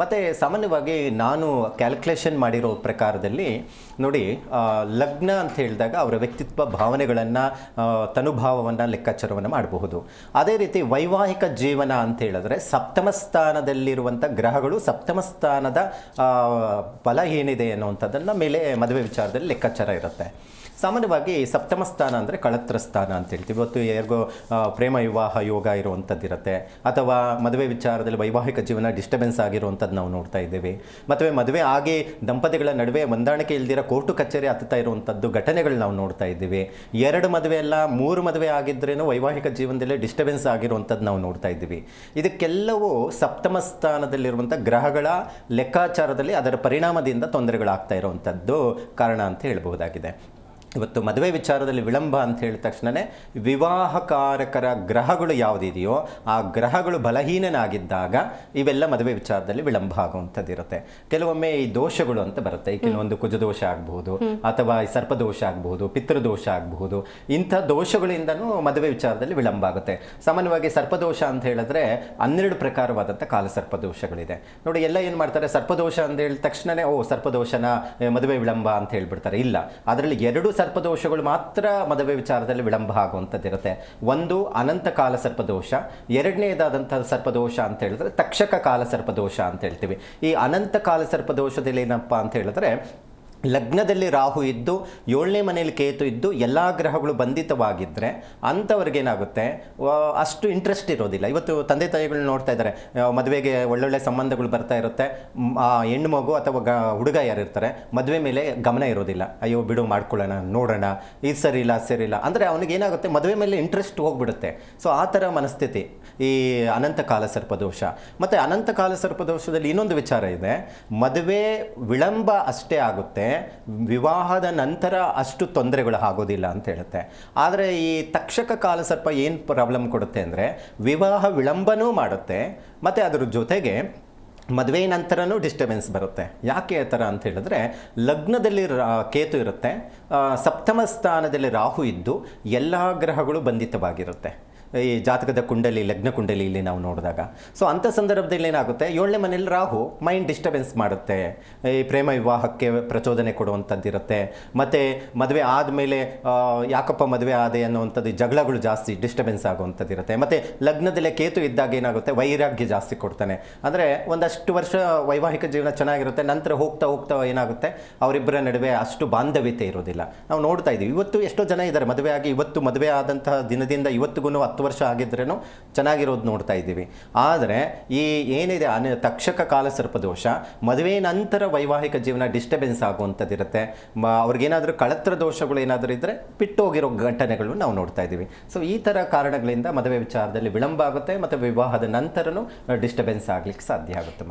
ಮತ್ತು ಸಾಮಾನ್ಯವಾಗಿ ನಾನು ಕ್ಯಾಲ್ಕುಲೇಷನ್ ಮಾಡಿರೋ ಪ್ರಕಾರದಲ್ಲಿ ನೋಡಿ ಲಗ್ನ ಅಂತ ಹೇಳಿದಾಗ ಅವರ ವ್ಯಕ್ತಿತ್ವ ಭಾವನೆಗಳನ್ನು ತನುಭಾವವನ್ನು, ಲೆಕ್ಕಾಚಾರವನ್ನು ಮಾಡಬಹುದು. ಅದೇ ರೀತಿ ವೈವಾಹಿಕ ಜೀವನ ಅಂತ ಹೇಳಿದ್ರೆ ಸಪ್ತಮ ಸ್ಥಾನದಲ್ಲಿರುವಂಥ ಗ್ರಹಗಳು ಸಪ್ತಮ ಸ್ಥಾನದ ಫಲ ಏನಿದೆ ಅನ್ನುವಂಥದ್ದನ್ನು ಮೇಲೆ ಮದುವೆ ವಿಚಾರದಲ್ಲಿ ಲೆಕ್ಕಾಚಾರ ಇರುತ್ತೆ. ಸಾಮಾನ್ಯವಾಗಿ ಸಪ್ತಮ ಸ್ಥಾನ ಅಂದರೆ ಕಳತ್ರ ಸ್ಥಾನ ಅಂತ ಹೇಳ್ತೀವಿ. ಇವತ್ತು ಯಾರಿಗೋ ಪ್ರೇಮ ವಿವಾಹ ಯೋಗ ಇರುವಂಥದ್ದಿರುತ್ತೆ ಅಥವಾ ಮದುವೆ ವಿಚಾರದಲ್ಲಿ ವೈವಾಹಿಕ ಜೀವನ ಡಿಸ್ಟರ್ಬೆನ್ಸ್ ಆಗಿರುವಂಥದ್ದು ನಾವು ನೋಡ್ತಾ ಇದ್ದೇವೆ. ಮತ್ತು ಮದುವೆ ಆಗಿ ದಂಪತಿಗಳ ನಡುವೆ ಹೊಂದಾಣಿಕೆ ಇಲ್ದಿರ ಕೋರ್ಟು ಕಚೇರಿ ಹತ್ತುತ್ತಾ ಇರುವಂಥದ್ದು ಘಟನೆಗಳು ನಾವು ನೋಡ್ತಾ ಇದ್ದೇವೆ. ಎರಡು ಮದುವೆ ಅಲ್ಲ, ಮೂರು ಮದುವೆ ಆಗಿದ್ರೇನು ವೈವಾಹಿಕ ಜೀವನದಲ್ಲಿ ಡಿಸ್ಟರ್ಬೆನ್ಸ್ ಆಗಿರುವಂಥದ್ದು ನಾವು ನೋಡ್ತಾ ಇದ್ದೀವಿ. ಇದಕ್ಕೆಲ್ಲವೂ ಸಪ್ತಮ ಸ್ಥಾನದಲ್ಲಿರುವಂಥ ಗ್ರಹಗಳ ಲೆಕ್ಕಾಚಾರದಲ್ಲಿ ಅದರ ಪರಿಣಾಮದಿಂದ ತೊಂದರೆಗಳಾಗ್ತಾ ಇರುವಂಥದ್ದು ಕಾರಣ ಅಂತ ಹೇಳ್ಬಹುದಾಗಿದೆ. ಇವತ್ತು ಮದುವೆ ವಿಚಾರದಲ್ಲಿ ವಿಳಂಬ ಅಂತ ಹೇಳಿದ ತಕ್ಷಣವೇ ವಿವಾಹಕಾರಕರ ಗ್ರಹಗಳು ಯಾವುದಿದೆಯೋ ಆ ಗ್ರಹಗಳು ಬಲಹೀನನಾಗಿದ್ದಾಗ ಇವೆಲ್ಲ ಮದುವೆ ವಿಚಾರದಲ್ಲಿ ವಿಳಂಬ ಆಗುವಂಥದ್ದು ಇರುತ್ತೆ ಕೆಲವೊಮ್ಮೆ ಈ ದೋಷಗಳು ಅಂತ ಬರುತ್ತೆ. ಈ ಕೆಲವೊಂದು ಕುಜದೋಷ ಆಗಬಹುದು ಅಥವಾ ಈ ಸರ್ಪದೋಷ ಆಗಬಹುದು ಪಿತೃದೋಷ ಆಗಬಹುದು ಇಂಥ ದೋಷಗಳಿಂದನೂ ಮದುವೆ ವಿಚಾರದಲ್ಲಿ ವಿಳಂಬ ಆಗುತ್ತೆ. ಸಾಮಾನ್ಯವಾಗಿ ಸರ್ಪದೋಷ ಅಂತ ಹೇಳಿದ್ರೆ ಹನ್ನೆರಡು ಪ್ರಕಾರವಾದಂಥ ಕಾಲ ಸರ್ಪದೋಷಗಳಿದೆ. ನೋಡಿ ಎಲ್ಲ ಏನು ಮಾಡ್ತಾರೆ? ಸರ್ಪದೋಷ ಅಂತ ಹೇಳಿದ ತಕ್ಷಣನೇ ಓ ಸರ್ಪದೋಷನ ಮದುವೆ ವಿಳಂಬ ಅಂತ ಹೇಳ್ಬಿಡ್ತಾರೆ. ಇಲ್ಲ ಅದರಲ್ಲಿ ಎರಡು ಸರ್ಪದೋಷಗಳು ಮಾತ್ರ ಮದುವೆ ವಿಚಾರದಲ್ಲಿ ವಿಳಂಬ ಆಗುವಂಥದ್ದಿರುತ್ತೆ. ಒಂದು ಅನಂತ ಕಾಲ ಸರ್ಪದೋಷ, ಎರಡನೇದಾದಂಥ ಸರ್ಪದೋಷ ಅಂತ ಹೇಳಿದ್ರೆ ತಕ್ಷಕ ಕಾಲ ಸರ್ಪದೋಷ ಅಂತ ಹೇಳ್ತೀವಿ. ಈ ಅನಂತ ಕಾಲ ಸರ್ಪದೋಷದಲ್ಲಿ ಏನಪ್ಪ ಅಂತ ಹೇಳಿದ್ರೆ ಲಗ್ನದಲ್ಲಿ ರಾಹು ಇದ್ದು, ಏಳನೇ ಮನೆಯಲ್ಲಿ ಕೇತು ಇದ್ದು, ಎಲ್ಲ ಗ್ರಹಗಳು ಬಂಧಿತವಾಗಿದ್ದರೆ ಅಂಥವ್ರಿಗೇನಾಗುತ್ತೆ ಅಷ್ಟು ಇಂಟ್ರೆಸ್ಟ್ ಇರೋದಿಲ್ಲ. ಇವತ್ತು ತಂದೆ ತಾಯಿಗಳು ನೋಡ್ತಾ ಇದ್ದಾರೆ. ಮದುವೆಗೆ ಒಳ್ಳೊಳ್ಳೆ ಸಂಬಂಧಗಳು ಬರ್ತಾ ಇರುತ್ತೆ. ಹೆಣ್ಣು ಮಗು ಅಥವಾ ಗ, ಹುಡುಗ ಯಾರಿರ್ತಾರೆ ಮದುವೆ ಮೇಲೆ ಗಮನ ಇರೋದಿಲ್ಲ. ಅಯ್ಯೋ, ಬಿಡು, ಮಾಡ್ಕೊಳ್ಳೋಣ, ನೋಡೋಣ, ಇದು ಸರಿ ಇಲ್ಲ ಸರಿ ಇಲ್ಲ. ಅಂದರೆ ಅವನಿಗೆ ಏನಾಗುತ್ತೆ? ಮದುವೆ ಮೇಲೆ ಇಂಟ್ರೆಸ್ಟ್ ಹೋಗ್ಬಿಡುತ್ತೆ. ಸೊ ಆ ಥರ ಮನಸ್ಥಿತಿ. ಈ ಅನಂತ ಕಾಲ ಸರ್ಪದೋಷ. ಮತ್ತು ಅನಂತ ಕಾಲ ಸರ್ಪದೋಷದಲ್ಲಿ ಇನ್ನೊಂದು ವಿಚಾರ ಇದೆ. ಮದುವೆ ವಿಳಂಬ ಅಷ್ಟೇ ಆಗುತ್ತೆ. ವಿವಾಹದ ನಂತರ ಅಷ್ಟು ತೊಂದರೆಗಳು ಆಗೋದಿಲ್ಲ ಅಂತ ಹೇಳುತ್ತೆ. ಆದರೆ ಈ ತಕ್ಷಕ ಕಾಲ ಸರ್ಪ ಏನು ಪ್ರಾಬ್ಲಮ್ ಕೊಡುತ್ತೆ ಅಂದರೆ ವಿವಾಹ ವಿಳಂಬನೂ ಮಾಡುತ್ತೆ, ಮತ್ತು ಅದರ ಜೊತೆಗೆ ಮದುವೆ ನಂತರನೂ ಡಿಸ್ಟರ್ಬೆನ್ಸ್ ಬರುತ್ತೆ. ಯಾಕೆ ಆ ಥರ ಅಂತ ಹೇಳಿದ್ರೆ ಲಗ್ನದಲ್ಲಿ ಕೇತು ಇರುತ್ತೆ ಸಪ್ತಮ ಸ್ಥಾನದಲ್ಲಿ ರಾಹು ಇದ್ದು ಎಲ್ಲ ಗ್ರಹಗಳು ಬಂಧಿತವಾಗಿರುತ್ತೆ. ಈ ಜಾತಕದ ಕುಂಡಲಿ, ಲಗ್ನ ಕುಂಡಲಿಯಲ್ಲಿ ನಾವು ನೋಡಿದಾಗ. ಸೊ ಅಂಥ ಸಂದರ್ಭದಲ್ಲಿ ಏನಾಗುತ್ತೆ? ಏಳನೇ ಮನೇಲಿ ರಾಹು ಮೈಂಡ್ ಡಿಸ್ಟರ್ಬೆನ್ಸ್ ಮಾಡುತ್ತೆ. ಈ ಪ್ರೇಮ ವಿವಾಹಕ್ಕೆ ಪ್ರಚೋದನೆ ಕೊಡುವಂಥದ್ದು ಇರುತ್ತೆ ಮತ್ತು ಮದುವೆ ಆದಮೇಲೆ ಯಾಕಪ್ಪ ಮದುವೆ ಆದೆ ಅನ್ನುವಂಥದ್ದು ಜಗಳಗಳು ಜಾಸ್ತಿ ಡಿಸ್ಟರ್ಬೆನ್ಸ್ ಆಗುವಂಥದ್ದು ಇರುತ್ತೆ ಮತ್ತು ಲಗ್ನದಲ್ಲೇ ಕೇತು ಇದ್ದಾಗ ಏನಾಗುತ್ತೆ? ವೈರಾಗ್ಯ ಜಾಸ್ತಿ ಕೊಡ್ತಾನೆ. ಅಂದರೆ ಒಂದಷ್ಟು ವರ್ಷ ವೈವಾಹಿಕ ಜೀವನ ಚೆನ್ನಾಗಿರುತ್ತೆ. ನಂತರ ಹೋಗ್ತಾ ಹೋಗ್ತಾ ಏನಾಗುತ್ತೆ? ಅವರಿಬ್ಬರ ನಡುವೆ ಅಷ್ಟು ಬಾಂಧವ್ಯತೆ ಇರೋದಿಲ್ಲ. ನಾವು ನೋಡ್ತಾ ಇದ್ದೀವಿ. ಇವತ್ತು ಎಷ್ಟೋ ಜನ ಇದ್ದಾರೆ. ಮದುವೆ ಆಗಿ ಇವತ್ತು ಮದುವೆ ಆದಂತಹ ದಿನದಿಂದ ಇವತ್ತಿಗೂ ಹತ್ತು ವರ್ಷ ಆಗಿದ್ರೂ ಚೆನ್ನಾಗಿರೋದು ನೋಡ್ತಾ ಇದ್ದೀವಿ. ಆದರೆ ಈ ಏನಿದೆ ಅನ ತಕ್ಷಕ ಕಾಲಸರ್ಪ ದೋಷ, ಮದುವೆ ನಂತರ ವೈವಾಹಿಕ ಜೀವನ ಡಿಸ್ಟರ್ಬೆನ್ಸ್ ಆಗುವಂಥದ್ದಿರುತ್ತೆ ಮ, ಅವ್ರಿಗೇನಾದರೂ ಕಳತ್ರ ದೋಷಗಳು ಏನಾದರೂ ಇದ್ದರೆ ಬಿಟ್ಟೋಗಿರೋ ಘಟನೆಗಳು ನಾವು ನೋಡ್ತಾ ಇದ್ದೀವಿ. ಸೊ ಈ ಥರ ಕಾರಣಗಳಿಂದ ಮದುವೆ ವಿಚಾರದಲ್ಲಿ ವಿಳಂಬ ಆಗುತ್ತೆ, ಮತ್ತು ವಿವಾಹದ ನಂತರನೂ ಡಿಸ್ಟರ್ಬೆನ್ಸ್ ಆಗಲಿಕ್ಕೆ ಸಾಧ್ಯ ಆಗುತ್ತೆ